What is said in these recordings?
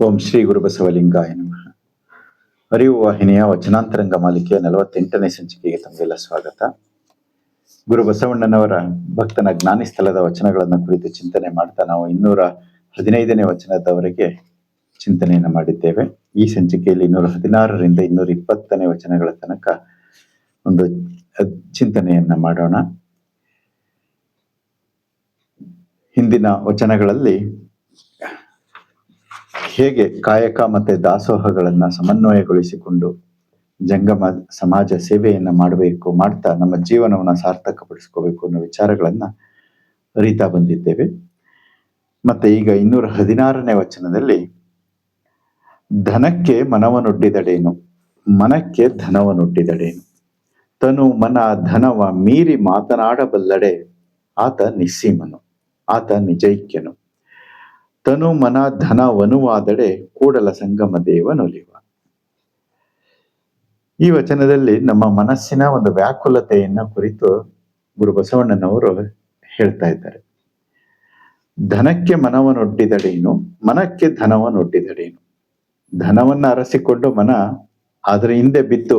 ಓಂ ಶ್ರೀ ಗುರುಬಸವಲಿಂಗಾಯ ನಮಃ. ಅರಿವು ವಾಹಿನಿಯ ವಚನಾಂತರಂಗ ಮಾಲಿಕೆಯ ನಲವತ್ತೆಂಟನೇ ಸಂಚಿಕೆಗೆ ತಮಗೆಲ್ಲ ಸ್ವಾಗತ. ಗುರು ಬಸವಣ್ಣನವರ ಭಕ್ತನ ಜ್ಞಾನಿ ಸ್ಥಳದ ವಚನಗಳನ್ನು ಕುರಿತು ಚಿಂತನೆ ಮಾಡ್ತಾ ನಾವು ಇನ್ನೂರ ಹದಿನೈದನೇ ವಚನದವರೆಗೆ ಚಿಂತನೆಯನ್ನು ಮಾಡಿದ್ದೇವೆ. ಈ ಸಂಚಿಕೆಯಲ್ಲಿ ಇನ್ನೂರ ಹದಿನಾರರಿಂದ ಇನ್ನೂರ ಇಪ್ಪತ್ತನೇ ವಚನಗಳ ತನಕ ಒಂದು ಚಿಂತನೆಯನ್ನ ಮಾಡೋಣ. ಹಿಂದಿನ ವಚನಗಳಲ್ಲಿ ಹೇಗೆ ಕಾಯಕ ಮತ್ತೆ ದಾಸೋಹಗಳನ್ನ ಸಮನ್ವಯಗೊಳಿಸಿಕೊಂಡು ಜಂಗಮ ಸಮಾಜ ಸೇವೆಯನ್ನ ಮಾಡಬೇಕು, ಮಾಡ್ತಾ ನಮ್ಮ ಜೀವನವನ್ನ ಸಾರ್ಥಕಪಡಿಸ್ಕೋಬೇಕು ಅನ್ನೋ ವಿಚಾರಗಳನ್ನ ಅರಿತಾ ಬಂದಿದ್ದೇವೆ. ಮತ್ತೆ ಈಗ ಇನ್ನೂರ ಹದಿನಾರನೇ ವಚನದಲ್ಲಿ, ಧನಕ್ಕೆ ಮನವನೊಡ್ಡಿದಡೇನು ಮನಕ್ಕೆ ಧನವನೊಡ್ಡಿದಡೇನು ತನು ಮನ ಧನವ ಮೀರಿ ಮಾತನಾಡಬಲ್ಲಡೆ ಆತ ನಿಸ್ಸೀಮನು, ಆತ ನಿಜೈಕ್ಯನು. ತನು ಮನ ಧನ ವನುವಾದಡೆ ಕೂಡಲ ಸಂಗಮ ದೇವನೊಲಿವ ಈ ವಚನದಲ್ಲಿ ನಮ್ಮ ಮನಸ್ಸಿನ ಒಂದು ವ್ಯಾಕುಲತೆಯನ್ನ ಕುರಿತು ಗುರು ಬಸವಣ್ಣನವರು ಹೇಳ್ತಾ ಇದ್ದಾರೆ. ಧನಕ್ಕೆ ಮನವನೊಡ್ಡಿದಡೇನು ಮನಕ್ಕೆ ಧನವನೊಡ್ಡಿದಡೇನು ಧನವನ್ನ ಅರಸಿಕೊಂಡು ಮನ ಅದರ ಹಿಂದೆ ಬಿದ್ದು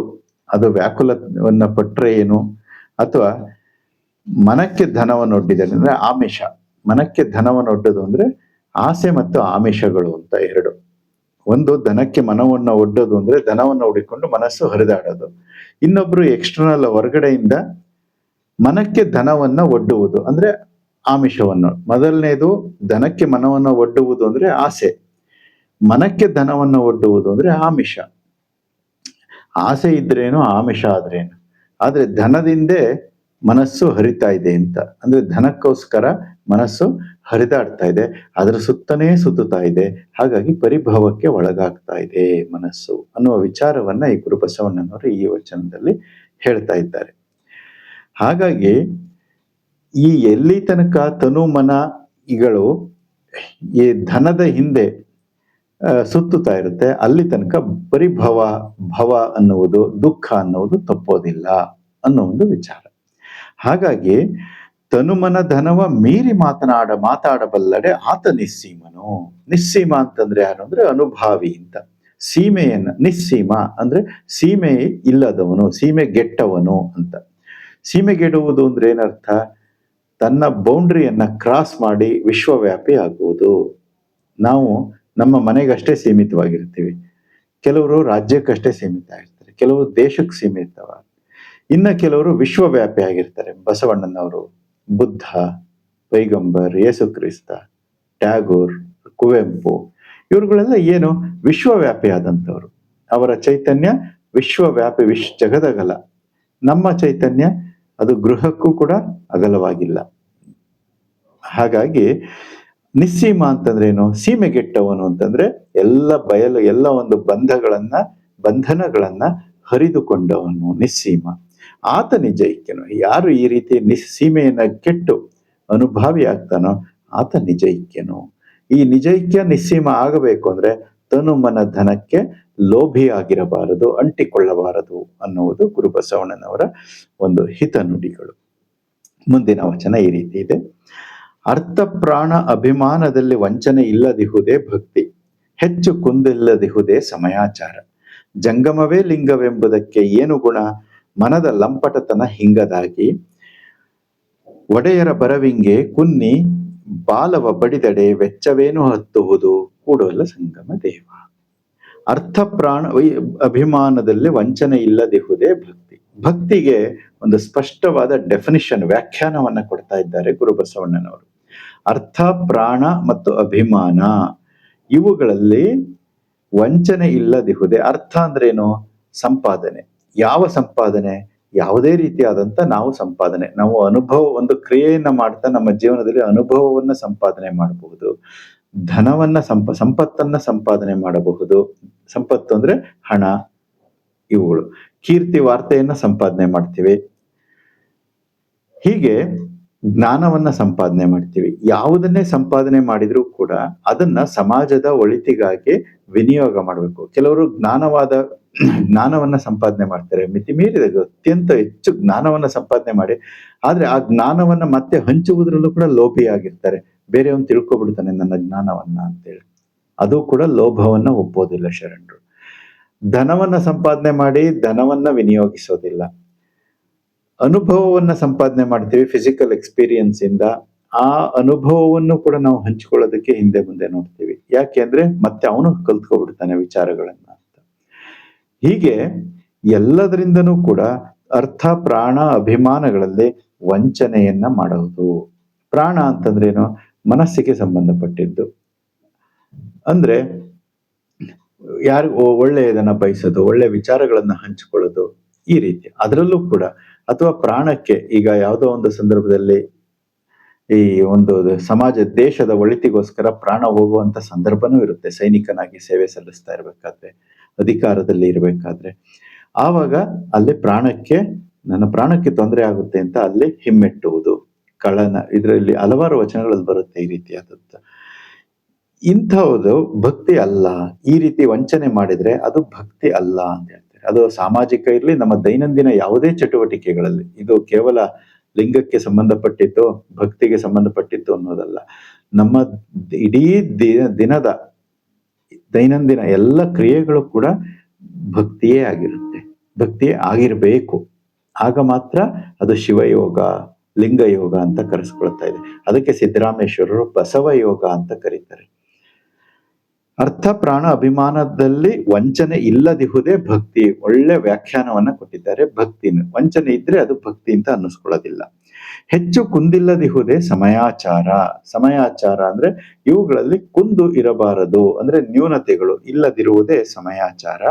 ಅದು ವ್ಯಾಕುಲವನ್ನ ಪಟ್ರೆ ಏನು? ಅಥವಾ ಮನಕ್ಕೆ ಧನವನ್ನೊಡ್ಡಿದಡೆ ಅಂದ್ರೆ ಆಮಿಷ. ಮನಕ್ಕೆ ಧನವನ್ನೊಡ್ಡದು ಅಂದ್ರೆ ಆಸೆ ಮತ್ತು ಆಮಿಷಗಳು ಅಂತ ಎರಡು. ಒಂದು ದನಕ್ಕೆ ಮನವನ್ನ ಒಡ್ಡೋದು ಅಂದ್ರೆ ದನವನ್ನ ಹುಡಿಕೊಂಡು ಮನಸ್ಸು ಹರಿದಾಡೋದು. ಇನ್ನೊಬ್ರು ಎಕ್ಸ್ಟರ್ನಲ್ ಹೊರಗಡೆಯಿಂದ ಮನಕ್ಕೆ ಧನವನ್ನ ಒಡ್ಡುವುದು ಅಂದ್ರೆ ಆಮಿಷವನ್ನು. ಮೊದಲನೇದು ದನಕ್ಕೆ ಮನವನ್ನ ಒಡ್ಡುವುದು ಅಂದ್ರೆ ಆಸೆ. ಮನಕ್ಕೆ ಧನವನ್ನು ಒಡ್ಡುವುದು ಅಂದ್ರೆ ಆಮಿಷ. ಆಸೆ ಇದ್ರೇನು, ಆಮಿಷ ಆದ್ರೇನು. ಆದ್ರೆ ಧನದಿಂದೇ ಮನಸ್ಸು ಹರಿತಾ ಇದೆ ಅಂತ. ಅಂದ್ರೆ ಧನಕ್ಕೋಸ್ಕರ ಮನಸ್ಸು ಹರಿದಾಡ್ತಾ ಇದೆ, ಅದರ ಸುತ್ತನೇ ಸುತ್ತುತ್ತಾ ಇದೆ. ಹಾಗಾಗಿ ಪರಿಭವಕ್ಕೆ ಒಳಗಾಗ್ತಾ ಇದೆ ಮನಸ್ಸು ಅನ್ನುವ ವಿಚಾರವನ್ನ ಈ ಗುರು ಬಸವಣ್ಣನವರು ಈ ವಚನದಲ್ಲಿ ಹೇಳ್ತಾ ಇದ್ದಾರೆ. ಹಾಗಾಗಿ ಈ ಎಲ್ಲಿ ತನಕ ತನು ಮನ ಇಗಳು ಈ ಧನದ ಹಿಂದೆ ಸುತ್ತುತ್ತಾ ಇರುತ್ತೆ, ಅಲ್ಲಿ ತನಕ ಪರಿಭವ, ಭವ ಅನ್ನುವುದು, ದುಃಖ ಅನ್ನುವುದು ತಪ್ಪೋದಿಲ್ಲ ಅನ್ನೋ ಒಂದು ವಿಚಾರ. ಹಾಗಾಗಿ ತನುಮನ ಧನವ ಮೀರಿ ಮಾತನಾಡ ಮಾತಾಡಬಲ್ಲಡೆ ಆತ ನಿಸ್ಸೀಮನು ನಿಸ್ಸೀಮ ಅಂತಂದ್ರೆ ಯಾರು ಅಂದ್ರೆ ಅನುಭಾವಿ ಅಂತ. ಸೀಮೆಯನ್ನ, ನಿಸ್ಸೀಮ ಅಂದ್ರೆ ಸೀಮೆ ಇಲ್ಲದವನು, ಸೀಮೆ ಗೆಟ್ಟವನು ಅಂತ. ಸೀಮೆಗೆಡುವುದು ಅಂದ್ರೆ ಏನರ್ಥ? ತನ್ನ ಬೌಂಡ್ರಿಯನ್ನ ಕ್ರಾಸ್ ಮಾಡಿ ವಿಶ್ವವ್ಯಾಪಿ ಆಗುವುದು ನಾವು ನಮ್ಮ ಮನೆಗಷ್ಟೇ ಸೀಮಿತವಾಗಿರ್ತೀವಿ. ಕೆಲವರು ರಾಜ್ಯಕ್ಕಷ್ಟೇ ಸೀಮಿತ ಆಗಿರ್ತಾರೆ. ಕೆಲವರು ದೇಶಕ್ಕೆ ಸೀಮಿತವ ಇನ್ನ ಕೆಲವರು ವಿಶ್ವವ್ಯಾಪಿ ಆಗಿರ್ತಾರೆ ಬಸವಣ್ಣನವರು. ಬುದ್ಧ, ಪೈಗಂಬರ್ ಯೇಸು ಕ್ರಿಸ್ತ ಟ್ಯಾಗೋರ್, ಕುವೆಂಪು, ಇವರುಗಳೆಲ್ಲ ಏನು ವಿಶ್ವವ್ಯಾಪಿ ಆದಂಥವ್ರು. ಅವರ ಚೈತನ್ಯ ವಿಶ್ವವ್ಯಾಪಿ ವಿಶ್ ಜಗದಗಲ ನಮ್ಮ ಚೈತನ್ಯ ಅದು ಗೃಹಕ್ಕೂ ಕೂಡ ಅಗಲವಾಗಿಲ್ಲ. ಹಾಗಾಗಿ ನಿಸ್ಸೀಮ ಅಂತಂದ್ರೆ ಏನು ಸೀಮೆಗೆಟ್ಟವನು ಅಂತಂದ್ರೆ ಎಲ್ಲ ಬಯಲು, ಎಲ್ಲ ಒಂದು ಬಂಧಗಳನ್ನ, ಬಂಧನಗಳನ್ನ ಹರಿದುಕೊಂಡವನು ನಿಸ್ಸೀಮ. ಆತ ನಿಜೈಕ್ಯನು ಯಾರು ಈ ರೀತಿ ನಿಸ್ಸೀಮೆಯನ್ನು ಕೆಟ್ಟು ಅನುಭಾವಿ ಆಗ್ತಾನೋ ಆತ ನಿಜೈಕ್ಯನು? ಈ ನಿಜೈಕ್ಯ ನಿಸ್ಸೀಮ ಆಗಬೇಕು ಅಂದ್ರೆ ತನು ಮನ ಧನಕ್ಕೆ ಲೋಭಿಯಾಗಿರಬಾರದು ಅಂಟಿಕೊಳ್ಳಬಾರದು ಅನ್ನುವುದು ಗುರುಬಸವಣ್ಣನವರ ಒಂದು ಹಿತ ನುಡಿಗಳು. ಮುಂದಿನ ವಚನ ಈ ರೀತಿ ಇದೆ. ಅರ್ಥ ಪ್ರಾಣ ಅಭಿಮಾನದಲ್ಲಿ ವಂಚನೆ ಇಲ್ಲದಿಹುದೇ ಭಕ್ತಿ, ಹೆಚ್ಚು ಕುಂದಿಲ್ಲದಿಹುದೇ ಸಮಯಾಚಾರ. ಜಂಗಮವೇ ಲಿಂಗವೆಂಬುದಕ್ಕೆ ಏನು ಗುಣ? ಮನದ ಲಂಪಟತನ ಹಿಂಗದಾಗಿ ಒಡೆಯರ ಬರವಿಂಗೆ ಕುನ್ನಿ ಬಾಲವ ಬಡಿದಡೆ ವೆಚ್ಚವೇನು ಹತ್ತುವುದು? ಕೂಡಲ ಸಂಗಮ ದೇವ. ಅರ್ಥ ಪ್ರಾಣ ಅಭಿಮಾನದಲ್ಲಿ ವಂಚನೆ ಇಲ್ಲದಿಹುದೇ ಭಕ್ತಿ. ಭಕ್ತಿಗೆ ಒಂದು ಸ್ಪಷ್ಟವಾದ ಡೆಫಿನಿಷನ್ ವ್ಯಾಖ್ಯಾನವನ್ನ ಕೊಡ್ತಾ ಇದ್ದಾರೆ ಗುರು ಬಸವಣ್ಣನವರು. ಅರ್ಥ, ಪ್ರಾಣ ಮತ್ತು ಅಭಿಮಾನ ಇವುಗಳಲ್ಲಿ ವಂಚನೆ ಇಲ್ಲದಿಹುದೇ. ಅರ್ಥ ಅಂದ್ರೇನು? ಸಂಪಾದನೆ. ಯಾವ ಸಂಪಾದನೆ ಯಾವುದೇ ರೀತಿಯಾದಂತ ನಾವು ಸಂಪಾದನೆ, ನಾವು ಅನುಭವ, ಒಂದು ಕ್ರಿಯೆಯನ್ನ ಮಾಡ್ತಾ ನಮ್ಮ ಜೀವನದಲ್ಲಿ ಅನುಭವವನ್ನ ಸಂಪಾದನೆ ಮಾಡಬಹುದು, ಧನವನ್ನ ಸಂಪ, ಸಂಪತ್ತನ್ನ ಸಂಪಾದನೆ ಮಾಡಬಹುದು. ಸಂಪತ್ತು ಅಂದ್ರೆ ಹಣ, ಇವುಗಳು. ಕೀರ್ತಿ ವಾರ್ತೆಯನ್ನ ಸಂಪಾದನೆ ಮಾಡ್ತೀವಿ. ಹೀಗೆ ಜ್ಞಾನವನ್ನ ಸಂಪಾದನೆ ಮಾಡ್ತೀವಿ. ಯಾವುದನ್ನೇ ಸಂಪಾದನೆ ಮಾಡಿದ್ರೂ ಕೂಡ ಅದನ್ನ ಸಮಾಜದ ಒಳಿತಿಗಾಗಿ ವಿನಿಯೋಗ ಮಾಡಬೇಕು. ಕೆಲವರು ಜ್ಞಾನವಾದ ಜ್ಞಾನವನ್ನ ಸಂಪಾದನೆ ಮಾಡ್ತಾರೆ. ಮಿತಿ ಮೀರಿದ ಅತ್ಯಂತ ಹೆಚ್ಚು ಜ್ಞಾನವನ್ನ ಸಂಪಾದನೆ ಮಾಡಿ. ಆದ್ರೆ ಆ ಜ್ಞಾನವನ್ನ ಮತ್ತೆ ಹಂಚುವುದರಲ್ಲೂ ಕೂಡ ಲೋಭಿಯಾಗಿರ್ತಾರೆ ಬೇರೆಯವನು ತಿಳ್ಕೊಬಿಡ್ತಾನೆ ನನ್ನ ಜ್ಞಾನವನ್ನ ಅಂತೇಳಿ. ಅದು ಕೂಡ ಲೋಭವನ್ನ ಒಪ್ಪೋದಿಲ್ಲ ಶರಣರು. ಧನವನ್ನ ಸಂಪಾದನೆ ಮಾಡಿ ಧನವನ್ನ ವಿನಿಯೋಗಿಸೋದಿಲ್ಲ. ಅನುಭವವನ್ನ ಸಂಪಾದನೆ ಮಾಡ್ತೀವಿ ಫಿಸಿಕಲ್ ಎಕ್ಸ್ಪೀರಿಯನ್ಸ್ ಇಂದ. ಆ ಅನುಭವವನ್ನು ಕೂಡ ನಾವು ಹಂಚಿಕೊಳ್ಳೋದಕ್ಕೆ ಹಿಂದೆ ಮುಂದೆ ನೋಡ್ತೀವಿ. ಯಾಕೆ ಅಂದ್ರೆ ಮತ್ತೆ ಅವನು ಕಲ್ತ್ಕೊಬಿಡ್ತಾನೆ ವಿಚಾರಗಳನ್ನ ಅಂತ. ಹೀಗೆ ಎಲ್ಲದರಿಂದನೂ ಕೂಡ ಅರ್ಥ, ಪ್ರಾಣ, ಅಭಿಮಾನಗಳಲ್ಲಿ ವಂಚನೆಯನ್ನ ಮಾಡೋದು. ಪ್ರಾಣ ಅಂತಂದ್ರೇನು? ಮನಸ್ಸಿಗೆ ಸಂಬಂಧಪಟ್ಟಿದ್ದು. ಅಂದ್ರೆ ಯಾರು ಒಳ್ಳೆಯದನ್ನ ಬಯಸೋದು, ಒಳ್ಳೆ ವಿಚಾರಗಳನ್ನ ಹಂಚಿಕೊಳ್ಳೋದು ಈ ರೀತಿ. ಅದರಲ್ಲೂ ಕೂಡ ಅಥವಾ ಪ್ರಾಣಕ್ಕೆ ಈಗ ಯಾವುದೋ ಒಂದು ಸಂದರ್ಭದಲ್ಲಿ ಈ ಒಂದು ಸಮಾಜ, ದೇಶದ ಒಳಿತಿಗೋಸ್ಕರ ಪ್ರಾಣ ಹೋಗುವಂತ ಸಂದರ್ಭನೂ ಇರುತ್ತೆ. ಸೈನಿಕನಾಗಿ ಸೇವೆ ಸಲ್ಲಿಸ್ತಾ ಇರ್ಬೇಕಾದ್ರೆ, ಅಧಿಕಾರದಲ್ಲಿ ಇರಬೇಕಾದ್ರೆ. ಆವಾಗ ಅಲ್ಲಿ ಪ್ರಾಣಕ್ಕೆ, ನನ್ನ ಪ್ರಾಣಕ್ಕೆ ತೊಂದರೆ ಆಗುತ್ತೆ ಅಂತ ಅಲ್ಲಿ ಹಿಮ್ಮೆಟ್ಟುವುದು. ಕಳನ, ಇದರಲ್ಲಿ ಹಲವಾರು ವಚನಗಳಲ್ಲಿ ಬರುತ್ತೆ ಈ ರೀತಿಯಾದದ್ದು ಇಂಥವುದು ಭಕ್ತಿ ಅಲ್ಲ. ಈ ರೀತಿ ವಂಚನೆ ಮಾಡಿದ್ರೆ ಅದು ಭಕ್ತಿ ಅಲ್ಲ ಅಂತ ಅದು ಸಾಮಾಜಿಕ ಇರಲಿ, ನಮ್ಮ ದೈನಂದಿನ ಯಾವುದೇ ಚಟುವಟಿಕೆಗಳಲ್ಲಿ. ಇದು ಕೇವಲ ಲಿಂಗಕ್ಕೆ ಸಂಬಂಧಪಟ್ಟಿತ್ತು, ಭಕ್ತಿಗೆ ಸಂಬಂಧಪಟ್ಟಿತ್ತು ಅನ್ನೋದಲ್ಲ. ನಮ್ಮ ಇಡೀ ದಿನದ ದೈನಂದಿನ ಎಲ್ಲ ಕ್ರಿಯೆಗಳು ಕೂಡ ಭಕ್ತಿಯೇ ಆಗಿರುತ್ತೆ. ಭಕ್ತಿಯೇ ಆಗಿರಬೇಕು. ಆಗ ಮಾತ್ರ ಅದು ಶಿವಯೋಗ, ಲಿಂಗಯೋಗ ಅಂತ ಕರೆಸ್ಕೊಳ್ತಾ ಇದೆ. ಅದಕ್ಕೆ ಸಿದ್ದರಾಮೇಶ್ವರರು ಬಸವ ಯೋಗ ಅಂತ ಕರೀತಾರೆ. ಅರ್ಥ ಪ್ರಾಣ ಅಭಿಮಾನದಲ್ಲಿ ವಂಚನೆ ಇಲ್ಲದಿಹುದೇ ಭಕ್ತಿ ಒಳ್ಳೆ ವ್ಯಾಖ್ಯಾನವನ್ನ ಕೊಟ್ಟಿದ್ದಾರೆ ಭಕ್ತಿ. ವಂಚನೆ ಇದ್ರೆ ಅದು ಭಕ್ತಿ ಅಂತ ಅನ್ನಿಸ್ಕೊಳ್ಳೋದಿಲ್ಲ. ಹೆಚ್ಚು ಕುಂದಿಲ್ಲದಿಹುದೇ ಸಮಯಾಚಾರ. ಸಮಯಾಚಾರ ಅಂದ್ರೆ ಇವುಗಳಲ್ಲಿ ಕುಂದು ಇರಬಾರದು ಅಂದ್ರೆ ನ್ಯೂನತೆಗಳು ಇಲ್ಲದಿರುವುದೇ ಸಮಯಾಚಾರ.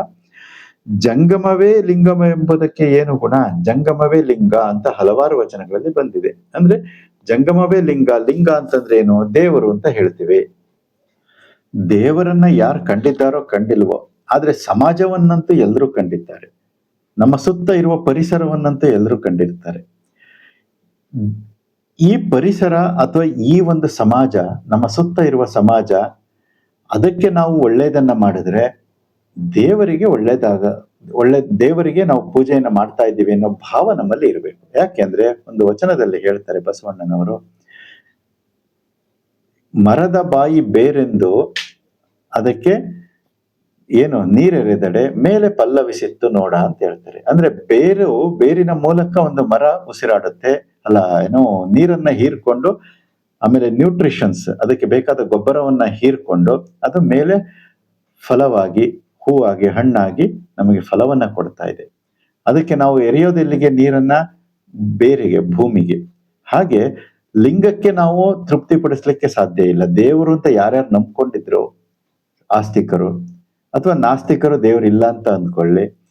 ಜಂಗಮವೇ ಲಿಂಗಮ ಎಂಬುದಕ್ಕೆ ಏನು ಗುಣ? ಜಂಗಮವೇ ಲಿಂಗ ಅಂತ ಹಲವಾರು ವಚನಗಳಲ್ಲಿ ಬಂದಿದೆ. ಅಂದ್ರೆ ಜಂಗಮವೇ ಲಿಂಗ ಲಿಂಗ ಅಂತಂದ್ರೆ ಏನು? ದೇವರು ಅಂತ ಹೇಳ್ತೀವಿ. ದೇವರನ್ನ ಯಾರು ಕಂಡಿದ್ದಾರೋ ಕಂಡಿಲ್ವೋ, ಆದ್ರೆ ಸಮಾಜವನ್ನಂತೂ ಎಲ್ಲರೂ ಕಂಡಿದ್ದಾರೆ. ನಮ್ಮ ಸುತ್ತ ಇರುವ ಪರಿಸರವನ್ನಂತೂ ಎಲ್ಲರೂ ಕಂಡಿರ್ತಾರೆ. ಈ ಪರಿಸರ ಅಥವಾ ಈ ಒಂದು ಸಮಾಜ, ನಮ್ಮ ಸುತ್ತ ಇರುವ ಸಮಾಜ, ಅದಕ್ಕೆ ನಾವು ಒಳ್ಳೇದನ್ನ ಮಾಡಿದ್ರೆ ದೇವರಿಗೆ ಒಳ್ಳೇದಾಗ, ಒಳ್ಳೆ ದೇವರಿಗೆ ನಾವು ಪೂಜೆಯನ್ನು ಮಾಡ್ತಾ ಇದ್ದೀವಿ ಅನ್ನೋ ಭಾವ ನಮ್ಮಲ್ಲಿ ಇರಬೇಕು. ಯಾಕೆಂದ್ರೆ ಒಂದು ವಚನದಲ್ಲಿ ಹೇಳ್ತಾರೆ ಬಸವಣ್ಣನವರು, ಮರದ ಬಾಯಿ ಬೇರೆಂದು ಅದಕ್ಕೆ ಏನು ನೀರೆರೆದಡೆ ಮೇಲೆ ಪಲ್ಲವಿಸಿತ್ತು ನೋಡ ಅಂತ ಹೇಳ್ತಾರೆ. ಅಂದ್ರೆ ಬೇರು, ಬೇರಿನ ಮೂಲಕ ಒಂದು ಮರ ಉಸಿರಾಡುತ್ತೆ. ಅಲ್ಲ, ಏನೋ ನೀರನ್ನ ಹೀರ್ಕೊಂಡು ಆಮೇಲೆ ನ್ಯೂಟ್ರಿಷನ್ಸ್ ಅದಕ್ಕೆ ಬೇಕಾದ ಗೊಬ್ಬರವನ್ನ ಹೀರ್ಕೊಂಡು ಅದು ಮೇಲೆ ಫಲವಾಗಿ, ಹೂವಾಗಿ, ಹಣ್ಣಾಗಿ ನಮಗೆ ಫಲವನ್ನ ಕೊಡ್ತಾ ಇದೆ. ಅದಕ್ಕೆ ನಾವು ಎರೆಯೋದಿಲ್ಲಿಗೆ ನೀರನ್ನ ಬೇರಿಗೆ, ಭೂಮಿಗೆ. ಹಾಗೆ ಲಿಂಗಕ್ಕೆ ನಾವು ತೃಪ್ತಿಪಡಿಸ್ಲಿಕ್ಕೆ ಸಾಧ್ಯ ಇಲ್ಲ. ದೇವರು ಅಂತ ಯಾರ್ಯಾರು ನಂಬ್ಕೊಂಡಿದ್ರು ಆಸ್ತಿಕರು ಅಥವಾ ನಾಸ್ತಿಕರು ದೇವರು ಇಲ್ಲ ಅಂತ ಅಂದ್ಕೊಳ್ಳಿ.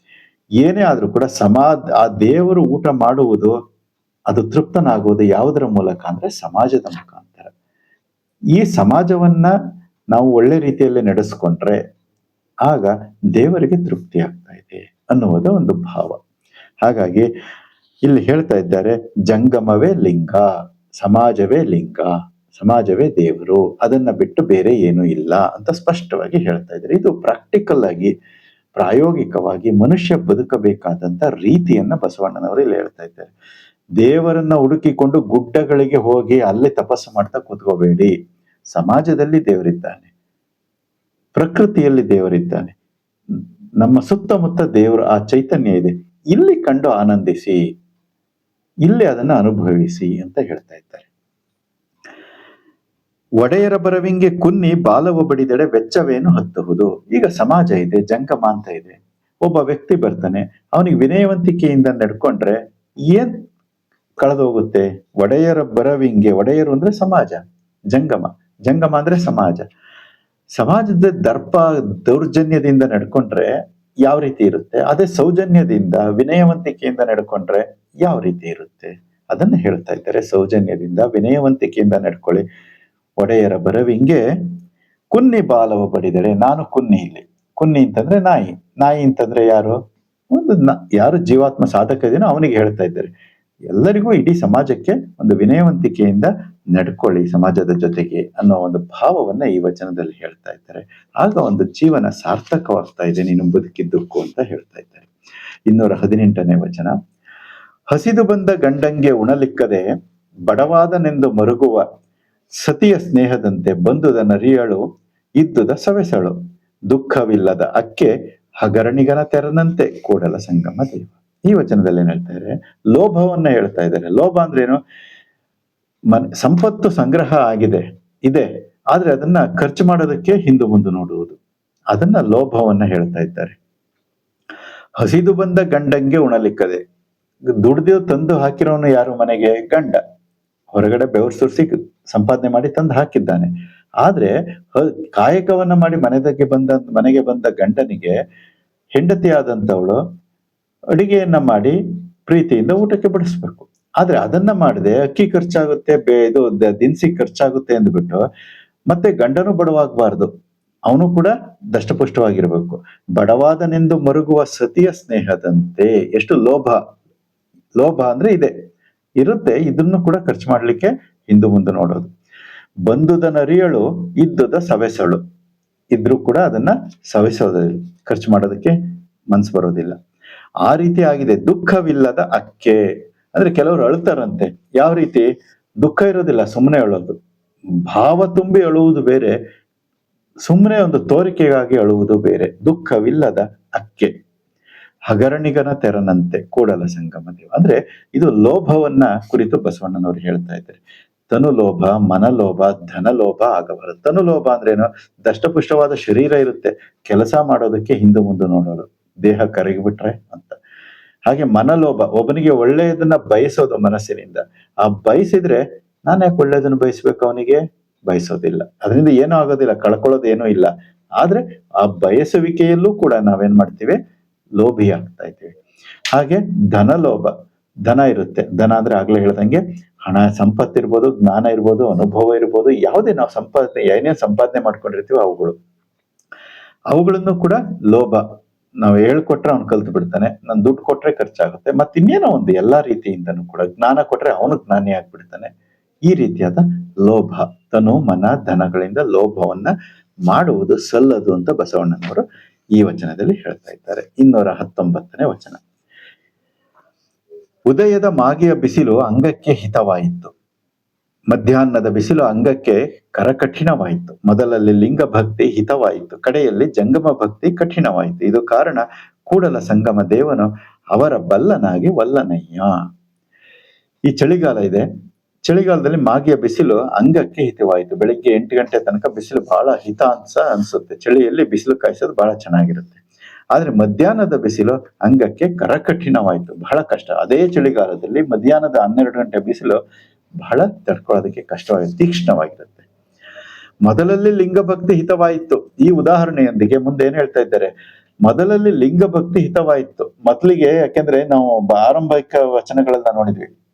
ಏನೇ ಆದ್ರೂ ಕೂಡ ಸಮಾಜ, ಆ ದೇವರು ಊಟ ಮಾಡುವುದು, ಅದು ತೃಪ್ತನಾಗುವುದು ಯಾವುದರ ಮೂಲಕ ಅಂದ್ರೆ ಸಮಾಜದ ಮುಖಾಂತರ. ಈ ಸಮಾಜವನ್ನ ನಾವು ಒಳ್ಳೆ ರೀತಿಯಲ್ಲಿ ನಡೆಸ್ಕೊಂಡ್ರೆ ಆಗ ದೇವರಿಗೆ ತೃಪ್ತಿ ಆಗ್ತಾ ಇದೆ ಅನ್ನುವುದು ಒಂದು ಭಾವ. ಹಾಗಾಗಿ ಇಲ್ಲಿ ಹೇಳ್ತಾ ಇದ್ದಾರೆ, ಜಂಗಮವೇ ಲಿಂಗ, ಸಮಾಜವೇ ಲಿಂಗ. ಸಮಾಜವೇ ದೇವರು, ಅದನ್ನ ಬಿಟ್ಟು ಬೇರೆ ಏನು ಇಲ್ಲ ಅಂತ ಸ್ಪಷ್ಟವಾಗಿ ಹೇಳ್ತಾ ಇದ್ದಾರೆ. ಇದು ಪ್ರಾಕ್ಟಿಕಲ್ ಆಗಿ, ಪ್ರಾಯೋಗಿಕವಾಗಿ ಮನುಷ್ಯ ಬದುಕಬೇಕಾದಂತ ರೀತಿಯನ್ನ ಬಸವಣ್ಣನವರು ಇಲ್ಲಿ ಹೇಳ್ತಾ ಇದ್ದಾರೆ. ದೇವರನ್ನ ಹುಡುಕಿಕೊಂಡು ಗುಡ್ಡಗಳಿಗೆ ಹೋಗಿ ಅಲ್ಲಿ ತಪಸ್ಸು ಮಾಡ್ತಾ ಕೂತ್ಕೋಬೇಡಿ. ಸಮಾಜದಲ್ಲಿ ದೇವರಿದ್ದಾನೆ. ಪ್ರಕೃತಿಯಲ್ಲಿ ದೇವರಿದ್ದಾನೆ. ನಮ್ಮ ಸುತ್ತಮುತ್ತ ದೇವರ ಆ ಚೈತನ್ಯ ಇದೆ. ಇಲ್ಲಿ ಕಂಡು ಆನಂದಿಸಿ, ಇಲ್ಲಿ ಅದನ್ನ ಅನುಭವಿಸಿ ಅಂತ ಹೇಳ್ತಾ ಇದ್ದಾರೆ. ಒಡೆಯರ ಬರವಿಂಗೆ ಕುನ್ನಿ ಬಾಲವ ಬಡಿದೆಡೆ ವೆಚ್ಚವೇನು ಹತ್ತುವುದು? ಈಗ ಸಮಾಜ ಇದೆ ಜಂಗಮ ಅಂತ ಇದೆ. ಒಬ್ಬ ವ್ಯಕ್ತಿ ಬರ್ತಾನೆ, ಅವನಿಗೆ ವಿನಯವಂತಿಕೆಯಿಂದ ನಡ್ಕೊಂಡ್ರೆ ಏನ್ ಕಳೆದೋಗುತ್ತೆ? ಒಡೆಯರ ಬರವಿಂಗೆ, ಒಡೆಯರು ಅಂದ್ರೆ ಸಮಾಜ, ಜಂಗಮ ಜಂಗಮ ಅಂದ್ರೆ ಸಮಾಜ. ಸಮಾಜದ ದರ್ಪ ದೌರ್ಜನ್ಯದಿಂದ ನಡ್ಕೊಂಡ್ರೆ ಯಾವ ರೀತಿ ಇರುತ್ತೆ? ಅದೇ ಸೌಜನ್ಯದಿಂದ, ವಿನಯವಂತಿಕೆಯಿಂದ ನಡ್ಕೊಂಡ್ರೆ ಯಾವ ರೀತಿ ಇರುತ್ತೆ? ಅದನ್ನ ಹೇಳ್ತಾ ಇದ್ದಾರೆ. ಸೌಜನ್ಯದಿಂದ, ವಿನಯವಂತಿಕೆಯಿಂದ ನಡ್ಕೊಳ್ಳಿ. ಒಡೆಯರ ಬರವಿಂಗೆ ಕುನ್ನಿ ಬಾಲವ ಬಡಿದರೆ ನಾನು ಕುನ್ನಿ ಇಲ್ಲಿ. ಕುನ್ನಿ ಅಂತಂದ್ರೆ ನಾಯಿ. ನಾಯಿ ಅಂತಂದ್ರೆ ಯಾರು? ಒಂದು ಯಾರು ಜೀವಾತ್ಮ ಸಾಧಕ ಇದೆಯೋ ಅವನಿಗೆ ಹೇಳ್ತಾ ಇದ್ದಾರೆ. ಎಲ್ಲರಿಗೂ ಇಡೀ ಸಮಾಜಕ್ಕೆ ಒಂದು ವಿನಯವಂತಿಕೆಯಿಂದ ನಡ್ಕೊಳ್ಳಿ ಸಮಾಜದ ಜೊತೆಗೆ ಅನ್ನೋ ಒಂದು ಭಾವವನ್ನ ಈ ವಚನದಲ್ಲಿ ಹೇಳ್ತಾ ಇದ್ದಾರೆ. ಆಗ ಒಂದು ಜೀವನ ಸಾರ್ಥಕವಾಗ್ತಾ ಇದೆ, ನೀನು ಬದುಕಿದ್ದಕ್ಕೂ ಅಂತ ಹೇಳ್ತಾ ಇದ್ದಾರೆ. ಇನ್ನೂರ ಹದಿನೆಂಟನೇ ವಚನ. ಹಸಿದು ಬಂದ ಗಂಡಂಗೆ ಉಣಲಿಕ್ಕದೆ, ಬಡವಾದನೆಂದು ಮರುಗುವ ಸತಿಯ ಸ್ನೇಹದಂತೆ ಬಂಧುದ ನರಿಯಳು, ಇದ್ದುದ ಸವೆಸಳು. ದುಃಖವಿಲ್ಲದ ಅಕ್ಕೆ ಹಗರಣಿಗನ ತೆರನಂತೆ ಕೂಡಲ ಸಂಗಮ ದೇವ. ಈ ವಚನದಲ್ಲಿ ಏನ್ ಹೇಳ್ತಾರೆ ಲೋಭವನ್ನ ಹೇಳ್ತಾ ಇದ್ದಾರೆ ಲೋಭ ಅಂದ್ರೆ ಏನು? ಮನ್, ಸಂಪತ್ತು ಸಂಗ್ರಹ ಆಗಿದೆ, ಇದೆ. ಆದ್ರೆ ಅದನ್ನ ಖರ್ಚು ಮಾಡೋದಕ್ಕೆ ಹಿಂದು ಮುಂದೆ ನೋಡುವುದು. ಅದನ್ನ ಲೋಭವನ್ನ ಹೇಳ್ತಾ ಇದ್ದಾರೆ. ಹಸಿದು ಬಂದ ಗಂಡಂಗೆ ಉಣಲಿಕ್ಕದೆ. ದುಡ್ದು ತಂದು ಹಾಕಿರೋನು ಯಾರು ಮನೆಗೆ? ಗಂಡ. ಹೊರಗಡೆ ಬೆವರು ಸುರಿಸಿ ಸಂಪಾದನೆ ಮಾಡಿ ತಂದು ಹಾಕಿದ್ದಾನೆ. ಆದ್ರೆ ಕಾಯಕವನ್ನ ಮಾಡಿ ಮನೆದಕ್ಕೆ ಬಂದ, ಮನೆಗೆ ಬಂದ ಗಂಡನಿಗೆ ಹೆಂಡತಿ ಆದಂತವಳು ಅಡಿಗೆಯನ್ನ ಮಾಡಿ ಪ್ರೀತಿಯಿಂದ ಊಟಕ್ಕೆ ಬಡಿಸ್ಬೇಕು. ಆದ್ರೆ ಅದನ್ನ ಮಾಡದೆ ಅಕ್ಕಿ ಖರ್ಚಾಗುತ್ತೆ, ಬೇ, ಇದು ದಿನಸಿ ಖರ್ಚಾಗುತ್ತೆ ಅಂದ್ಬಿಟ್ಟು ಮತ್ತೆ ಗಂಡನು ಬಡವಾಗಬಾರ್ದು. ಅವನು ಕೂಡ ದಷ್ಟಪುಷ್ಟವಾಗಿರ್ಬೇಕು. ಬಡವಾದನೆಂದು ಮರುಗುವ ಸತಿಯ ಸ್ನೇಹದಂತೆ. ಎಷ್ಟು ಲೋಭ. ಲೋಭ ಅಂದ್ರೆ ಇದೆ. ಇರುತ್ತೆ, ಇದನ್ನು ಕೂಡ ಖರ್ಚು ಮಾಡಲಿಕ್ಕೆ ಹಿಂದು ಮುಂದೆ ನೋಡೋದು. ಬಂದುದ ನರಿಯಳು ಇದ್ದುದ ಸವೆಸಳು. ಇದ್ರೂ ಕೂಡ ಅದನ್ನ ಸವೆಸೋದಿಲ್ಲ ಖರ್ಚು ಮಾಡೋದಕ್ಕೆ ಮನ್ಸು ಬರೋದಿಲ್ಲ. ಆ ರೀತಿ ಆಗಿದೆ, ದುಃಖವಿಲ್ಲದ ಅಕ್ಕೆ. ಅಂದ್ರೆ ಕೆಲವರು ಅಳ್ತಾರಂತೆ, ಯಾವ ರೀತಿ? ದುಃಖ ಇರೋದಿಲ್ಲ ಸುಮ್ಮನೆ ಅಳೋದು. ಭಾವ ತುಂಬಿ ಅಳುವುದು ಬೇರೆ ಸುಮ್ಮನೆ ಒಂದು ತೋರಿಕೆಗಾಗಿ ಅಳುವುದು ಬೇರೆ, ದುಃಖವಿಲ್ಲದ ಅಕ್ಕೆ. ಹಗರಣಿಗನ ತೆರನಂತೆ ಕೂಡಲ ಸಂಗಮ ದೇವ. ಅಂದ್ರೆ ಇದು ಲೋಭವನ್ನ ಕುರಿತು ಬಸವಣ್ಣನವರು ಹೇಳ್ತಾ ಇದ್ದಾರೆ. ತನುಲೋಭ, ಮನಲೋಭ, ಧನಲೋಭ ಆಗಬಾರದು. ಅಂದ್ರೆ ಏನು ದಷ್ಟಪುಷ್ಟವಾದ ಶರೀರ ಇರುತ್ತೆ. ಕೆಲಸ ಮಾಡೋದಕ್ಕೆ ಹಿಂದೆ ಮುಂದೆ ನೋಡೋದು ದೇಹ ಕರಗಿಬಿಟ್ರೆ ಅಂತ. ಹಾಗೆ ಮನಲೋಭ, ಒಬ್ಬನಿಗೆ ಒಳ್ಳೆಯದನ್ನ ಬಯಸೋದು ಮನಸ್ಸಿನಿಂದ. ಆ ಬಯಸಿದ್ರೆ ನಾನು ಯಾಕೆ ಒಳ್ಳೆಯದನ್ನ ಬಯಸ್ಬೇಕು ಅವನಿಗೆ? ಬಯಸೋದಿಲ್ಲ. ಅದರಿಂದ ಏನೂ ಆಗೋದಿಲ್ಲ ಕಳ್ಕೊಳ್ಳೋದು ಏನೂ ಇಲ್ಲ. ಆದ್ರೆ ಆ ಬಯಸುವಿಕೆಯಲ್ಲೂ ಕೂಡ ನಾವೇನ್ ಮಾಡ್ತೀವಿ? ಲೋಭಿ ಆಗ್ತಾ ಇದ್ದೀವಿ. ಹಾಗೆ ಧನಲೋಭ ಧನ ಇರುತ್ತೆ. ಧನ ಅಂದ್ರೆ ಆಗ್ಲೇ ಹೇಳ್ದಂಗೆ ಹಣ ಸಂಪತ್ತಿರ್ಬೋದು ಜ್ಞಾನ ಇರ್ಬೋದು, ಅನುಭವ ಇರ್ಬೋದು, ಯಾವುದೇ ನಾವು ಸಂಪಾದನೆ ಏನೇನ್ ಸಂಪಾದನೆ ಮಾಡ್ಕೊಂಡಿರ್ತೀವೋ ಅವುಗಳು. ಅವುಗಳನ್ನು ಕೂಡ ಲೋಭ. ನಾವು ಹೇಳ್ಕೊಟ್ರೆ ಅವ್ನು ಕಲ್ತು ಬಿಡ್ತಾನೆ, ನಾನು ದುಡ್ಡು ಕೊಟ್ರೆ ಖರ್ಚಾಗುತ್ತೆ, ಮತ್ತೆ ಇನ್ನೇನೋ ಒಂದು ಎಲ್ಲಾ ರೀತಿಯಿಂದನು ಕೂಡ ಜ್ಞಾನ ಕೊಟ್ರೆ ಅವನು ಜ್ಞಾನಿ ಆಗ್ಬಿಡ್ತಾನೆ. ಈ ರೀತಿಯಾದ ಲೋಭ, ತನು ಮನ ಧನಗಳಿಂದ ಲೋಭವನ್ನ ಮಾಡುವುದು ಸಲ್ಲದು ಅಂತ ಬಸವಣ್ಣನವರು ಈ ವಚನದಲ್ಲಿ ಹೇಳ್ತಾ ಇದ್ದಾರೆ. ಇನ್ನೂರ ಹತ್ತೊಂಬತ್ತನೇ ವಚನ. ಉದಯದ ಮಾಗಿಯ ಬಿಸಿಲು ಅಂಗಕ್ಕೆ ಹಿತವಾಯಿತು. ಮಧ್ಯಾಹ್ನದ ಬಿಸಿಲು ಅಂಗಕ್ಕೆ ಕರಕಠಿಣವಾಯಿತು. ಮೊದಲಲ್ಲಿ ಲಿಂಗ ಭಕ್ತಿ ಹಿತವಾಯಿತು. ಕಡೆಯಲ್ಲಿ ಜಂಗಮ ಭಕ್ತಿ ಕಠಿಣವಾಯಿತು. ಇದು ಕಾರಣ ಕೂಡಲ ಸಂಗಮ ದೇವನು ಅವರ ಬಲ್ಲನಾಗಿ ವಲ್ಲನಯ್ಯ. ಈ ಚಳಿಗಾಲ ಇದೆ. ಚಳಿಗಾಲದಲ್ಲಿ ಮಾಗಿಯ ಬಿಸಿಲು ಅಂಗಕ್ಕೆ ಹಿತವಾಯಿತು. ಬೆಳಿಗ್ಗೆ ಎಂಟು ಗಂಟೆ ತನಕ ಬಿಸಿಲು ಬಹಳ ಹಿತ ಅನ್ಸ ಅನ್ಸುತ್ತೆ. ಚಳಿಯಲ್ಲಿ ಬಿಸಿಲು ಕಾಯಿಸೋದು ಬಹಳ ಚೆನ್ನಾಗಿರುತ್ತೆ. ಆದ್ರೆ ಮಧ್ಯಾಹ್ನದ ಬಿಸಿಲು ಅಂಗಕ್ಕೆ ಕರಕಠಿಣವಾಯಿತು. ಬಹಳ ಕಷ್ಟ. ಅದೇ ಚಳಿಗಾಲದಲ್ಲಿ ಮಧ್ಯಾಹ್ನದ ಹನ್ನೆರಡು ಗಂಟೆ ಬಿಸಿಲು ಬಹಳ ತಡ್ಕೊಳ್ಳೋದಕ್ಕೆ ಕಷ್ಟವಾಗಿದೆ ತೀಕ್ಷ್ಣವಾಗಿರುತ್ತೆ. ಮೊದಲಲ್ಲಿ ಲಿಂಗ ಭಕ್ತಿ ಹಿತವಾಯಿತು. ಈ ಉದಾಹರಣೆಯೊಂದಿಗೆ ಮುಂದೆ ಏನ್ ಹೇಳ್ತಾ ಇದ್ದಾರೆ? ಮೊದಲಲ್ಲಿ ಲಿಂಗ ಭಕ್ತಿ ಹಿತವಾಯಿತು. ಮೊದಲಿಗೆ ಯಾಕೆಂದ್ರೆ ನಾವು ಆರಂಭಿಕ ವಚನಗಳನ್ನ ನೋಡಿದ್ವಿ.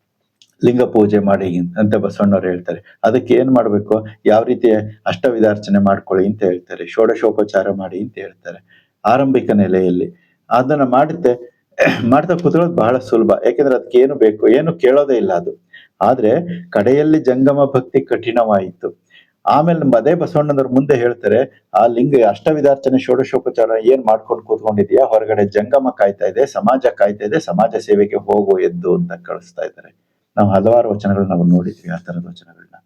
ಲಿಂಗ ಪೂಜೆ ಮಾಡಿ ಅಂತ ಬಸವಣ್ಣವ್ರು ಹೇಳ್ತಾರೆ. ಅದಕ್ಕೆ ಏನ್ ಮಾಡ್ಬೇಕು? ಯಾವ ರೀತಿ ಅಷ್ಟವಿಧಾರ್ಚನೆ ಮಾಡ್ಕೊಳ್ಳಿ ಅಂತ ಹೇಳ್ತಾರೆ. ಷೋಡಶೋಪಚಾರ ಮಾಡಿ ಅಂತ ಹೇಳ್ತಾರೆ. ಆರಂಭಿಕ ನೆಲೆಯಲ್ಲಿ ಅದನ್ನ ಮಾಡುತ್ತೆ ಮಾಡ್ತಾ ಕೂತ್ಕೊಳ್ಳೋದು ಬಹಳ ಸುಲಭ. ಯಾಕೆಂದ್ರೆ ಅದಕ್ಕೆ ಏನು ಬೇಕು, ಏನು ಕೇಳೋದೇ ಇಲ್ಲ ಅದು. ಆದ್ರೆ ಕಡೆಯಲ್ಲಿ ಜಂಗಮ ಭಕ್ತಿ ಕಠಿಣವಾಯಿತು. ಆಮೇಲೆ ಅದೇ ಬಸವಣ್ಣನವ್ರು ಮುಂದೆ ಹೇಳ್ತಾರೆ, ಆ ಲಿಂಗ ಅಷ್ಟವಿಧಾರ್ಚನೆ ಷೋಡಶೋಪಚಾರ ಏನ್ ಮಾಡ್ಕೊಂಡು ಕೂತ್ಕೊಂಡಿದ್ಯಾ? ಹೊರಗಡೆ ಜಂಗಮ ಕಾಯ್ತಾ ಇದೆ, ಸಮಾಜ ಕಾಯ್ತಾ ಇದೆ, ಸಮಾಜ ಸೇವೆಗೆ ಹೋಗು ಎದ್ದು ಅಂತ ಕಳಿಸ್ತಾ ಇದ್ದಾರೆ. ನಾವು ಹಲವಾರು ವಚನಗಳನ್ನ ನಾವು ನೋಡಿದ್ವಿ, ಆ ತರದ ವಚನಗಳನ್ನ.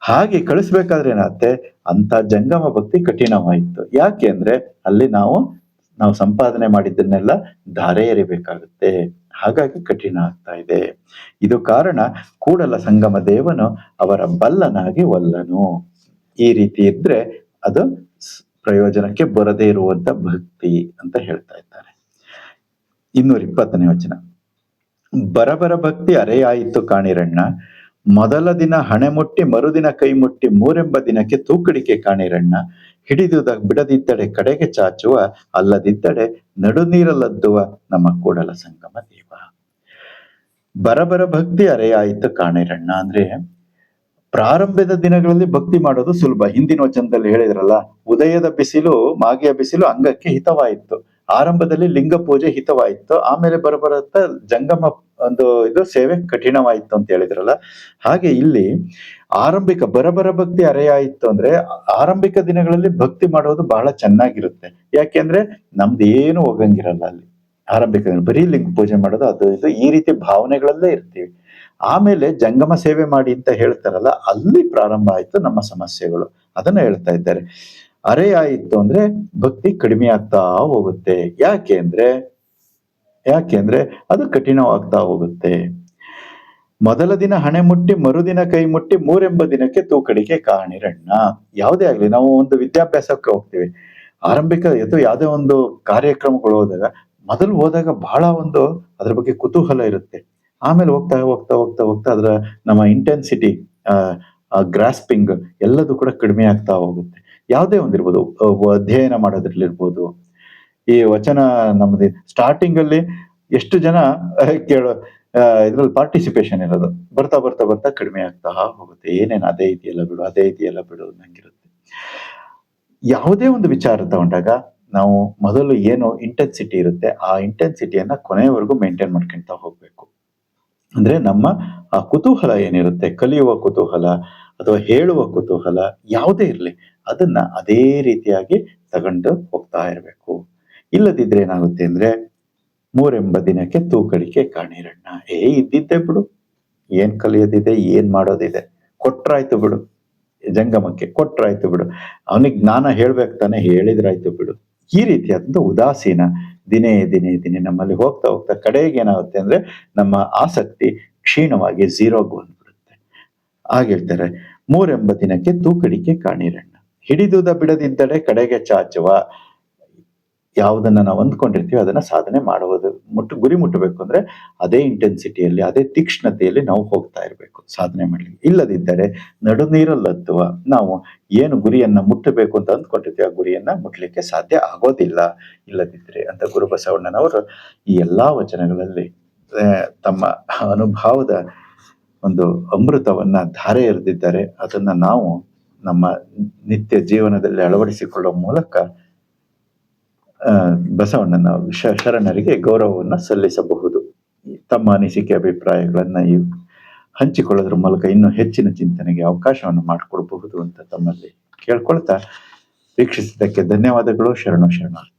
ಹಾಗೆ ಕಳಿಸ್ಬೇಕಾದ್ರೆ ಏನಾಗುತ್ತೆ? ಅಂತ ಜಂಗಮ ಭಕ್ತಿ ಕಠಿಣವಾಯಿತು. ಯಾಕೆ ಅಂದ್ರೆ ಅಲ್ಲಿ ನಾವು ನಾವು ಸಂಪಾದನೆ ಮಾಡಿದ್ದನ್ನೆಲ್ಲ ಧಾರೆ ಎರಿಬೇಕಾಗುತ್ತೆ. ಹಾಗಾಗಿ ಕಠಿಣ ಆಗ್ತಾ ಇದೆ. ಇದು ಕಾರಣ ಕೂಡಲ ಸಂಗಮ ದೇವನು ಅವರ ಬಲ್ಲನಾಗಿ ಒಲ್ಲನು. ಈ ರೀತಿ ಇದ್ರೆ ಅದು ಪ್ರಯೋಜನಕ್ಕೆ ಬರದೇ ಇರುವಂತ ಭಕ್ತಿ ಅಂತ ಹೇಳ್ತಾ ಇದ್ದಾರೆ. ಇನ್ನೂರ ಇಪ್ಪತ್ತನೇ ವಚನ. ಬರಬರ ಭಕ್ತಿ ಅರೆಯಾಯಿತು ಕಾಣಿರಣ್ಣ. ಮೊದಲ ದಿನ ಹಣೆ ಮುಟ್ಟಿ, ಮರುದಿನ ಕೈ ಮುಟ್ಟಿ, ಮೂರೆಂಬ ದಿನಕ್ಕೆ ತೂಕಡಿಕೆ ಕಾಣಿರಣ್ಣ. ಹಿಡಿದು ಬಿಡದಿದ್ದಡೆ ಕಡೆಗೆ ಚಾಚುವ, ಅಲ್ಲದಿದ್ದಡೆ ನಡುನೀರಲದ್ದುವ ನಮ್ಮ ಕೂಡಲ ಸಂಗಮ ದೇವ. ಬರಬರ ಭಕ್ತಿ ಅರೆಯಾಯಿತು ಕಾಣಿರಣ್ಣ. ಅಂದ್ರೆ ಪ್ರಾರಂಭದ ದಿನಗಳಲ್ಲಿ ಭಕ್ತಿ ಮಾಡೋದು ಸುಲಭ. ಹಿಂದಿನ ವಚನದಲ್ಲಿ ಹೇಳಿದ್ರಲ್ಲ, ಉದಯದ ಬಿಸಿಲು, ಮಾಗಿಯ ಬಿಸಿಲು ಅಂಗಕ್ಕೆ ಹಿತವಾಯಿತು. ಆರಂಭದಲ್ಲಿ ಲಿಂಗ ಪೂಜೆ ಹಿತವಾಯಿತು. ಆಮೇಲೆ ಬರಬರತ್ತ ಜಂಗಮ ಒಂದು ಇದು ಸೇವೆ ಕಠಿಣವಾಯಿತು ಅಂತ ಹೇಳಿದ್ರಲ್ಲ. ಹಾಗೆ ಇಲ್ಲಿ ಆರಂಭಿಕ ಬರಬರ ಭಕ್ತಿ ಅರೆಯಾಯಿತು ಅಂದ್ರೆ ಆರಂಭಿಕ ದಿನಗಳಲ್ಲಿ ಭಕ್ತಿ ಮಾಡೋದು ಬಹಳ ಚೆನ್ನಾಗಿರುತ್ತೆ. ಯಾಕೆಂದ್ರೆ ಅಂದ್ರೆ ಏನು ಹೋಗಂಗಿರಲ್ಲ ಅಲ್ಲಿ. ಆರಂಭಿಕ ದಿನ ಬರೀ ಲಿಂಗ ಪೂಜೆ ಮಾಡೋದು, ಅದು ಇದು ಈ ರೀತಿ ಭಾವನೆಗಳಲ್ಲೇ ಇರ್ತೀವಿ. ಆಮೇಲೆ ಜಂಗಮ ಸೇವೆ ಮಾಡಿ ಅಂತ ಹೇಳ್ತಾರಲ್ಲ, ಅಲ್ಲಿ ಪ್ರಾರಂಭ ಆಯ್ತು ನಮ್ಮ ಸಮಸ್ಯೆಗಳು. ಅದನ್ನ ಹೇಳ್ತಾ ಇದ್ದಾರೆ. ಅರೆಯಾಯಿತು ಅಂದ್ರೆ ಭಕ್ತಿ ಕಡಿಮೆ ಆಗ್ತಾ ಹೋಗುತ್ತೆ. ಯಾಕೆ ಅಂದ್ರೆ ಯಾಕೆ ಅಂದ್ರೆ ಅದು ಕಠಿಣವಾಗ್ತಾ ಹೋಗುತ್ತೆ. ಮೊದಲ ದಿನ ಹಣೆ ಮುಟ್ಟಿ, ಮರುದಿನ ಕೈ ಮುಟ್ಟಿ, ಮೂರೆಂಬ ದಿನಕ್ಕೆ ತೂಕಡಿಗೆ ಕಾಣಿರಣ್ಣ ಯಾವುದೇ ಆಗ್ಲಿ, ನಾವು ಒಂದು ವಿದ್ಯಾಭ್ಯಾಸಕ್ಕೆ ಹೋಗ್ತೀವಿ. ಆರಂಭಿಕ ಅಥವಾ ಯಾವುದೇ ಒಂದು ಕಾರ್ಯಕ್ರಮಗಳು ಹೋದಾಗ, ಮೊದಲು ಹೋದಾಗ ಬಹಳ ಒಂದು ಅದ್ರ ಬಗ್ಗೆ ಕುತೂಹಲ ಇರುತ್ತೆ. ಆಮೇಲೆ ಹೋಗ್ತಾ ಹೋಗ್ತಾ ಹೋಗ್ತಾ ಹೋಗ್ತಾ ಅದರ ನಮ್ಮ ಇಂಟೆನ್ಸಿಟಿ ಆ ಗ್ರಾಸ್ಪಿಂಗ್ ಎಲ್ಲದೂ ಕೂಡ ಕಡಿಮೆ ಆಗ್ತಾ ಹೋಗುತ್ತೆ. ಯಾವುದೇ ಒಂದಿರ್ಬೋದು ಅಧ್ಯಯನ ಮಾಡೋದ್ರಲ್ಲಿರ್ಬೋದು ಈ ವಚನ ನಮ್ದು ಸ್ಟಾರ್ಟಿಂಗ್ ಅಲ್ಲಿ ಎಷ್ಟು ಜನ ಕೇಳ ಇದ್ರಲ್ಲಿ ಪಾರ್ಟಿಸಿಪೇಷನ್ ಇರೋದು. ಬರ್ತಾ ಬರ್ತಾ ಬರ್ತಾ ಕಡಿಮೆ ಆಗ್ತಾ ಹೋಗುತ್ತೆ. ಏನೇನು ಅದೇ ಇದೆಯಲ್ಲ ಬಿಡು, ಅದೇ ಇದೆಯಲ್ಲ ಬಿಡು ನಂಗಿರುತ್ತೆ ಯಾವುದೇ ಒಂದು ವಿಚಾರ ತಗೊಂಡಾಗ ನಾವು ಮೊದಲು ಏನು ಇಂಟೆನ್ಸಿಟಿ ಇರುತ್ತೆ, ಆ ಇಂಟೆನ್ಸಿಟಿಯನ್ನ ಕೊನೆಯವರೆಗೂ ಮೇಂಟೈನ್ ಮಾಡ್ಕೊಂತ ಹೋಗ್ಬೇಕು. ಅಂದ್ರೆ ನಮ್ಮ, ಆ ಕುತೂಹಲ ಏನಿರುತ್ತೆ, ಕಲಿಯುವ ಕುತೂಹಲ ಅಥವಾ ಹೇಳುವ ಕುತೂಹಲ ಯಾವುದೇ ಇರಲಿ, ಅದನ್ನ ಅದೇ ರೀತಿಯಾಗಿ ತಗೊಂಡು ಹೋಗ್ತಾ ಇರಬೇಕು. ಇಲ್ಲದಿದ್ರೆ ಏನಾಗುತ್ತೆ ಅಂದ್ರೆ ಮೂರೆಂಬ ದಿನಕ್ಕೆ ತೂಕಡಿಕೆ ಕಾಣಿರಣ್ಣ. ಏ, ಇದ್ದಿದ್ದೆ ಬಿಡು. ಏನ್ ಕಲಿಯೋದಿದೆ, ಏನ್ ಮಾಡೋದಿದೆ? ಕೊಟ್ರಾಯ್ತು ಬಿಡು. ಜಂಗಮಕ್ಕೆ ಕೊಟ್ರಾಯ್ತು ಬಿಡು. ಅವನಿಗೆ ಜ್ಞಾನ ಹೇಳ್ಬೇಕು ತಾನೆ, ಹೇಳಿದ್ರಾಯ್ತು ಬಿಡು. ಈ ರೀತಿಯಾದಂಥ ಉದಾಸೀನ ದಿನೇ ದಿನೇ ದಿನೇ ನಮ್ಮಲ್ಲಿ ಹೋಗ್ತಾ ಹೋಗ್ತಾ ಕಡೆಗೆ ಏನಾಗುತ್ತೆ ಅಂದ್ರೆ ನಮ್ಮ ಆಸಕ್ತಿ ಕ್ಷೀಣವಾಗಿ ಝೀರೋಗ್ ಬಂದ್ಬಿಡುತ್ತೆ ಹಾಗೇಳ್ತಾರೆ ಮೂರೆಂಬ ದಿನಕ್ಕೆ ತೂಕಡಿಕೆ ಕಾಣಿರಣ್ಣ. ಹಿಡಿದುದ ಬಿಡದಿದ್ದಡೆ ಕಡೆಗೆ ಚಾಚುವ ಯಾವುದನ್ನ ನಾವು ಅಂದ್ಕೊಂಡಿರ್ತೀವಿ ಅದನ್ನು ಸಾಧನೆ ಮಾಡುವುದು ಮುಟ್ಟು, ಗುರಿ ಮುಟ್ಟಬೇಕು ಅಂದರೆ ಅದೇ ಇಂಟೆನ್ಸಿಟಿಯಲ್ಲಿ ಅದೇ ತೀಕ್ಷ್ಣತೆಯಲ್ಲಿ ನಾವು ಹೋಗ್ತಾ ಇರಬೇಕು, ಸಾಧನೆ ಮಾಡಲಿಕ್ಕೆ. ಇಲ್ಲದಿದ್ದರೆ ನಡು ನೀರಲ್ಲತ್ತುವ ನಾವು ಏನು ಗುರಿಯನ್ನು ಮುಟ್ಟಬೇಕು ಅಂತ ಅಂದ್ಕೊಂಡಿರ್ತೀವಿ ಆ ಗುರಿಯನ್ನು ಮುಟ್ಟಲಿಕ್ಕೆ ಸಾಧ್ಯ ಆಗೋದಿಲ್ಲ. ಇಲ್ಲದಿದ್ದರೆ ಅಂತ ಗುರು ಬಸವಣ್ಣನವರು ಈ ಎಲ್ಲ ವಚನಗಳಲ್ಲಿ ತಮ್ಮ ಅನುಭವದ ಒಂದು ಅಮೃತವನ್ನು ಧಾರೆ ಎರೆದಿದ್ದಾರೆ. ಅದನ್ನು ನಾವು ನಮ್ಮ ನಿತ್ಯ ಜೀವನದಲ್ಲಿ ಅಳವಡಿಸಿಕೊಳ್ಳುವ ಮೂಲಕ ಬಸವಣ್ಣನ ಶರಣರಿಗೆ ಗೌರವವನ್ನು ಸಲ್ಲಿಸಬಹುದು. ತಮ್ಮ ಅನಿಸಿಕೆ, ಅಭಿಪ್ರಾಯಗಳನ್ನ ಈ ಹಂಚಿಕೊಳ್ಳೋದ್ರ ಮೂಲಕ ಇನ್ನೂ ಹೆಚ್ಚಿನ ಚಿಂತನೆಗೆ ಅವಕಾಶವನ್ನು ಮಾಡಿಕೊಡಬಹುದು ಅಂತ ತಮ್ಮಲ್ಲಿ ಕೇಳ್ಕೊಳ್ತಾ ವೀಕ್ಷಿಸಿದ್ದಕ್ಕೆ ಧನ್ಯವಾದಗಳು. ಶರಣು ಶರಣಾರ್ಥಿ.